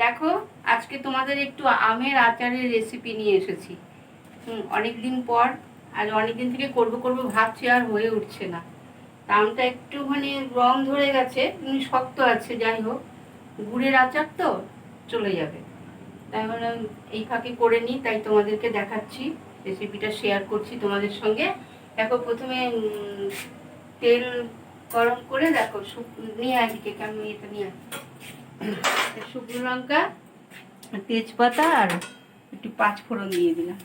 দেখো, আজকে তোমাদের একটু আমের আচারের রেসিপি নিয়ে এসেছি। অনেক দিন পর আর অনেক দিন থেকে করব করব ভাবছি আর হয়ে উঠছে না। আমটা একটুখানি রং ধরে গেছে শক্ত আছে, যাই হোক। গুড়ের আচার তো চলে যাবে। তাই ভাবলাম এই ফাঁকে করে নিই, তাই তোমাদেরকে দেখাচ্ছি। রেসিপিটা শেয়ার করছি তোমাদের সঙ্গে। দেখো, প্রথমে তেল গরম করে, দেখো নিয়ে আজকে কেন এটা নিয়ে আয়। শুকনো লঙ্কা, তেজপাতা আর একটু পাঁচ ফোড়ন দিয়ে দিলাম।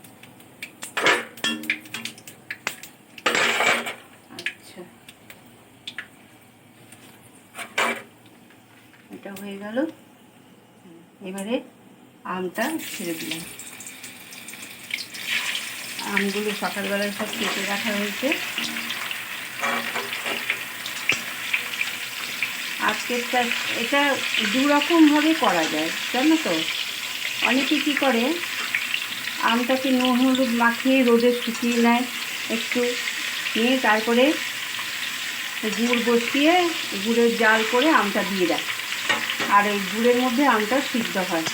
আচ্ছা। এটা হয়ে গেল। এবারে আমটা ছেড়ে দিলাম। আমগুলো সকালবেলায় সব কেটে রাখা হয়েছে। আজকেরটা এটা দু রকমভাবে করা যায়, জানো তো? অনেকে কী করে, আমটাকে নুন, হলুদ মাখিয়ে রোদে শুকিয়ে নেয়, একটু নিয়ে তারপরে গুড় বসিয়ে, গুড়ের জাল করে আমটা দিয়ে দেয়। আর ওই গুড়ের মধ্যে আমটা সিদ্ধ হয়।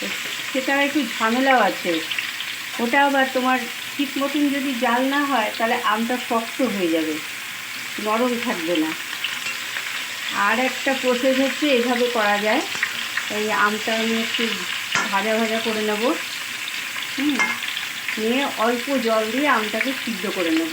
তো সেটা একটু ঝামেলাও আছে। ওটা আবার তোমার ঠিক মতন যদি জাল না হয়, তাহলে আমটা শক্ত হয়ে যাবে। নরম থাকবে না। আর একটা প্রসেস হচ্ছে, এভাবে করা যায়। এই আমটা আমি একটু ভাজা ভাজা করে নেব। হুম, নিয়ে অল্প জল দিয়ে আমটাকে সিদ্ধ করে নেব।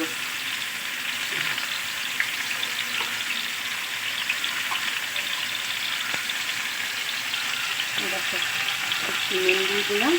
একটু দিয়ে দিলাম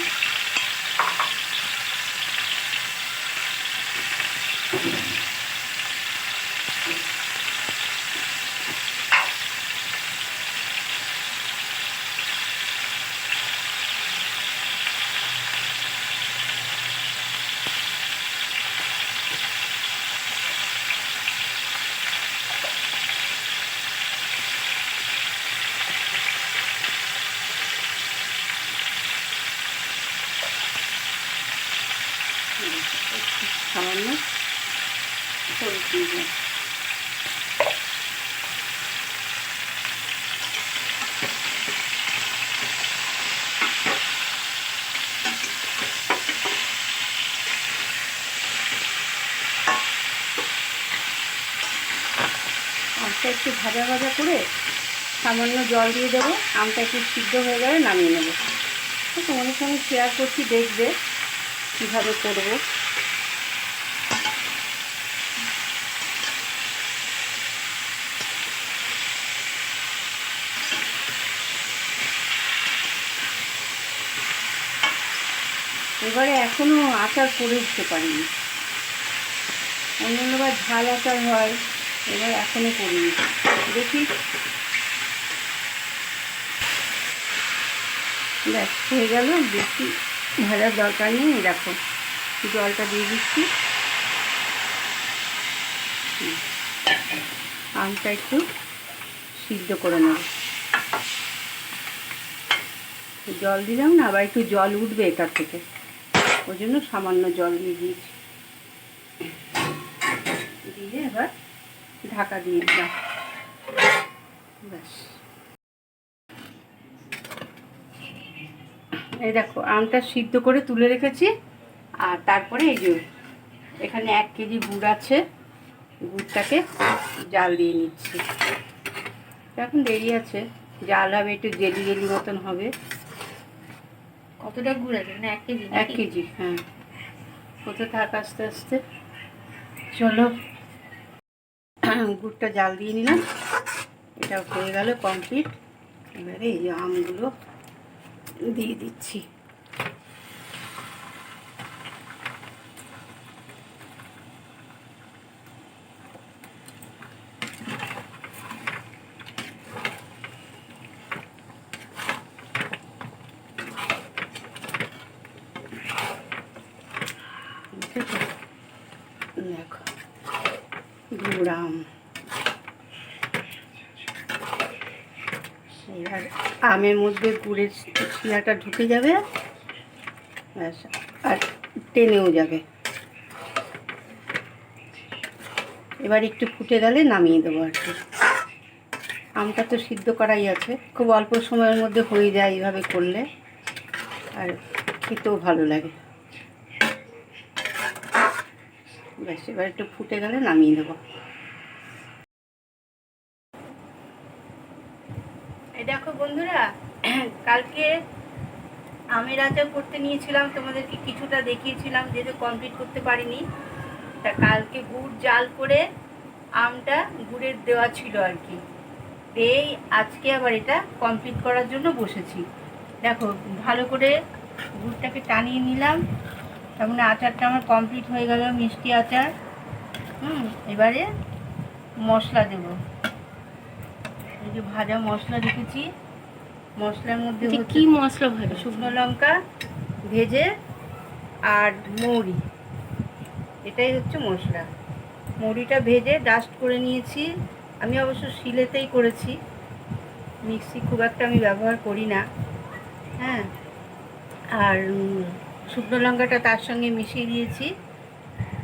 একটু সামান্য হলুদ দিয়ে দিলাম আমটা একটু ভাজা ভাজা করে সামান্য জল দিয়ে দেবো। আমটা একটু সিদ্ধ হয়ে গেলে নামিয়ে নেব। তোমাদের সঙ্গে শেয়ার করছি, দেখবে কীভাবে করব। এবারে এখনও আচার করে উঠতে পারিনি। অন্যান্যবার ঝাল আচার হয়, এবার এখনও করিনি। দেখি। ব্যাস, হয়ে গেল। বেশি ভাজার দরকার নেই। দেখো, জলটা দিয়ে দিচ্ছি। আমটা একটু সিদ্ধ করে নেব। জল দিলাম না, আবার একটু জল উঠবে এটার থেকে। ওই জন্য সামান্য জল দিয়ে দিয়েছি। দিয়ে এবার ঢাকা দিয়ে দিলাম। ব্যাস। এই দেখো, আমটা সিদ্ধ করে তুলে রেখেছি। আর তারপরে এই যে এখানে এক কেজি গুড় আছে, গুড়টাকে জাল দিয়ে নিচ্ছি। এখন দেরি আছে, জাল হবে একটু জেলি জেলি মতন হবে। কতটা গুড় আছে? না এক কেজি এক কেজি হ্যাঁ। হতে থাক আস্তে আস্তে। চলো। গুড়টা জাল দিয়ে নিলাম। এটা হয়ে গেল কমপ্লিট। এবারে এই আমগুলো দিয়ে দিচ্ছি দেখেছ? দেখো গুড়াম এবার আমের মধ্যে গুড়ের শিরাটা ঢুকে যাবে, ব্যাস, আর টেনেও যাবে। এবার একটু ফুটে গেলে নামিয়ে দেবো আর কি। আমটা তো সিদ্ধ করাই আছে, খুব অল্প সময়ের মধ্যে হয়ে যায় এইভাবে করলে, আর খেতেও ভালো লাগে। ব্যাস, এবার একটু ফুটে গেলে নামিয়ে দেবো এই দেখো বন্ধুরা, কালকে আমের আচার করতে নিয়েছিলাম, তোমাদেরকে কিছুটা দেখিয়েছিলাম, যেহেতু কমপ্লিট করতে পারিনি। তা কালকে গুড় জাল করে আমটা গুড়ের দেওয়া ছিল আর কি। এই আজকে আবার এটা কমপ্লিট করার জন্য বসেছি। দেখো, ভালো করে গুড়টাকে টানিয়ে নিলাম। তার মানে আচারটা আমার কমপ্লিট হয়ে গেল, মিষ্টি আচার। হুম, এবারে মশলা দেব। এই যে ভাজা মশলা রেখেছি। মশলার মধ্যে কি মশলা ভাজা শুকনো লঙ্কা ভেজে আর মৌরি। এটাই হচ্ছে মশলা। মৌরিটা ভেজে ডাস্ট করে নিয়েছি। আমি অবশ্য শিলেতেই করেছি। মিক্সি খুব একটা আমি ব্যবহার করি না। হ্যাঁ। আর শুকনো লঙ্কাটা তার সঙ্গে মিশিয়ে দিয়েছি।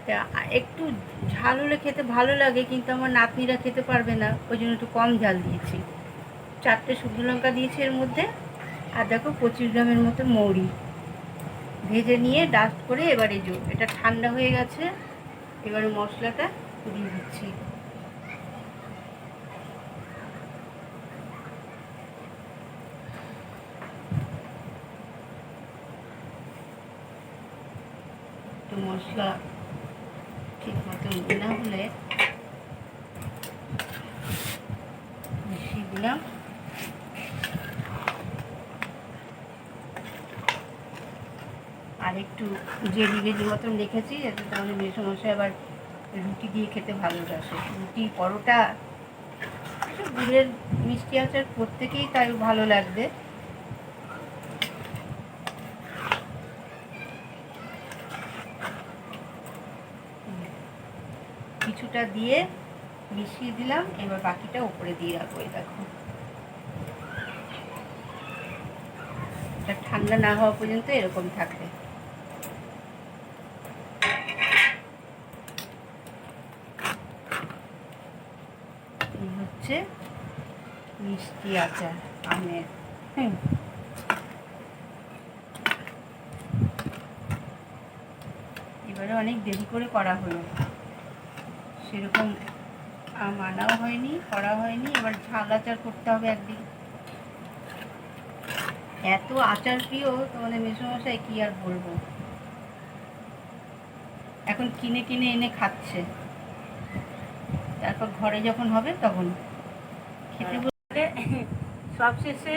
তা একটু ঝাল হলে খেতে ভালো লাগে কিন্তু আমার নাতনিরা খেতে পারবে না। ওই জন্য একটু কম ঝাল দিয়েছি। চারটে শুকনো লঙ্কা দিয়েছি এর মধ্যে। আর দেখো পঁচিশ গ্রামের মতো মৌরি। ভেজে নিয়ে ডাস্ট করে এবারে জো এটা ঠান্ডা হয়ে গেছে। এবারে মশলাটা দিয়ে দিচ্ছি। একটু মশলা ঠিক মতো না হলে দিলাম। আর একটু জেলি গেলি মতন রেখেছি যাতে তাহলে মেসমশাই আবার রুটি দিয়ে খেতে ভালোবাসে। রুটি, পরোটা, এসব গুড়ের মিষ্টি আচার প্রত্যেকেই তাই ভালো লাগবে। কিছুটা দিয়ে মিশিয়ে দিলাম, এবার বাকিটা উপরে দিয়ে রাখব, এই দেখো। এটা ঠান্ডা না হওয়া পর্যন্ত এরকম থাকবে এই হচ্ছে মিষ্টি আচার, আমের। এবারে অনেক দেরি করে করা হলো। সেরকম আম আনাও হয়নি করা হয়নি, এবার ঝাল আচার করতে হবে একদিন। এত আচার প্রিয় তোমাদের মেসমশাই কি আর বলব? এখন কিনে কিনে এনে খাচ্ছে। তারপর ঘরে যখন হবে তখন। সবশেষে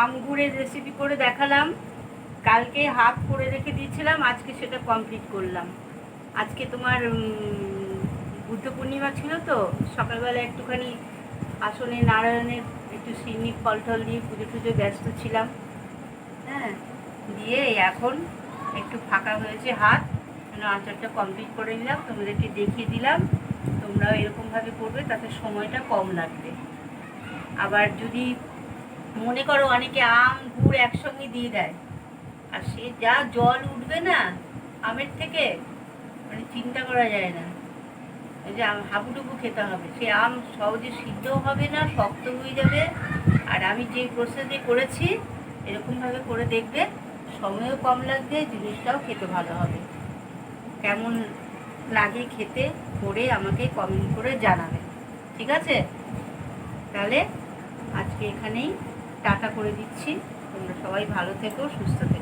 আম গুড়ের রেসিপি করে দেখালাম। কালকে হাফ করে রেখে দিয়েছিলাম, আজকে সেটা কমপ্লিট করলাম। আজকে তোমার বুদ্ধ পূর্ণিমা ছিল তো, সকালবেলা একটুখানি আসনে নারায়ণের একটু সিন্নি ফল টল দিয়ে পুজো টুজো ব্যস্ত ছিলাম। হ্যাঁ দিয়ে এখন একটু ফাঁকা হয়েছে হাত আচারটা কমপ্লিট করে নিলাম, তোমাদেরকে দেখিয়ে দিলাম। তোমরাও এরকমভাবে করবে, তাতে সময়টা কম লাগবে। আবার যদি মনে করো অনেকে আম, গুড় একসঙ্গে দিয়ে দেয়, আর সে যা জল উঠবে না আমের থেকে মানে চিন্তা করা যায় না। এই যে হাবুডুবু খেতে হবে, সে আম সহজে সিদ্ধও হবে না, শক্ত হয়ে যাবে। আর আমি যে প্রসেসে করেছি, এরকমভাবে করে দেখবে, সময়ও কম লাগবে, জিনিসটাও খেতে ভালো হবে। কেমন লাগে খেতে করে আমাকে কমেন্ট করে জানাবেন ঠিক আছে? তাহলে আজকে এখানেই টাটা করে দিচ্ছি। তোমরা সবাই ভালো থেকো, সুস্থ থেকো।